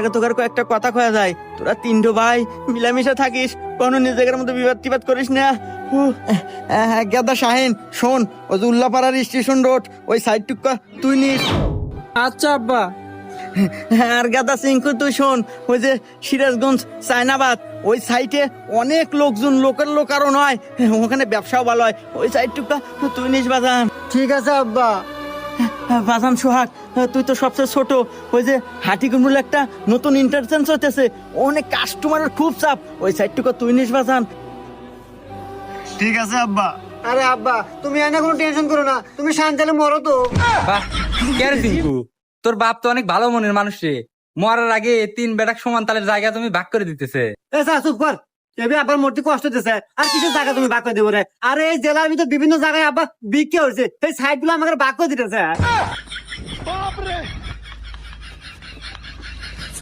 আগে তোকার কয়েকটা কথা কয়া যায়। তোরা তিনটো ভাই মিলামিশা থাকিস কোনো নিজেদের মধ্যে বিবাদ টিবাদ করিস না। উহ, আহ, গেদা শাহিন শোন ওই যে উল্লাপাড়ার স্টেশন রোড ওই সাইড টুকা তুই নিস। আচ্ছা আব্বা। আর গাদা সিংকু তুই শোন ওই যে সিরাজগঞ্জ সাইনাবাদ ওই সাইটে অনেক লোকজন লোকের লোক আরও নয়। ওখানে ব্যবসাও ভালো হয়। ওই সাইড সাইডটুকা তুই নিস বাজান ঠিক আছে আব্বা। বাজান সোহাগ তুই তো সবচেয়ে ছোট। ওই যে হাটিকুমরুল একটা নতুন ইন্টারচেঞ্জ হতেছে অনেক কাস্টমারের খুব চাপ। ওই সাইডটুকু তুই নিস বাজান। ঠিক আছে আব্বা। আরে আব্বা তুমি এনে কোনো টেনশন করো না। তুমি শান্তালে মরো তো। বাহ কে তোর বাপ তো অনেক ভালো মনের মানুষ রে। মরার আগে তিন বেটাক সমান তালের জায়গা তুমি ভাগ করে দিতেছে। এ স্যার চুপ কর। এবি আবার মূর্তি কষ্ট দিতেছে আর কিছু জায়গা তুমি বাক্য দেবো রে? আর এই জেলার ভিতর বিভিন্ন জায়গায় আবার বিক্রি হয়েছে। সেই সাইডগুলো আমাকে বাক্য দিতেছে।